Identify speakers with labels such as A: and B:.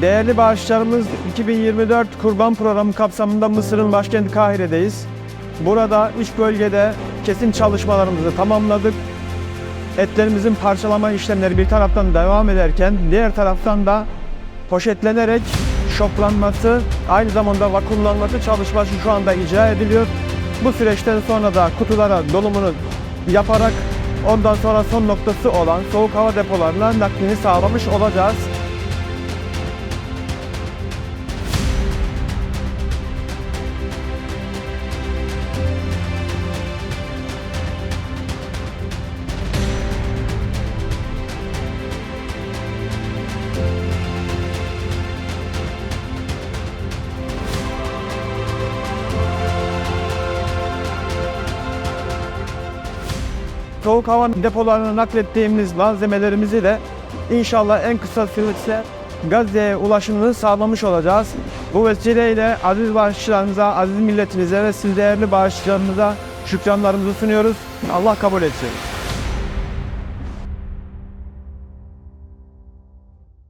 A: Değerli bağışçılarımız 2024 Kurban Programı kapsamında Mısır'ın başkenti Kahire'deyiz. Burada üç bölgede kesim çalışmalarımızı tamamladık. Etlerimizin parçalama işlemleri bir taraftan devam ederken diğer taraftan da poşetlenerek şoklanması, aynı zamanda vakumlanması çalışması şu anda icra ediliyor. Bu süreçten sonra da kutulara dolumunu yaparak ondan sonra son noktası olan soğuk hava depolarına naklini sağlamış olacağız. Soğuk hava depolarına naklettiğimiz malzemelerimizi de inşallah en kısa sürede Gazze'ye ulaşımını sağlamış olacağız. Bu vesileyle aziz bağışçılarımıza, aziz milletimize ve siz değerli bağışçılarımıza şükranlarımızı sunuyoruz. Allah kabul etsin.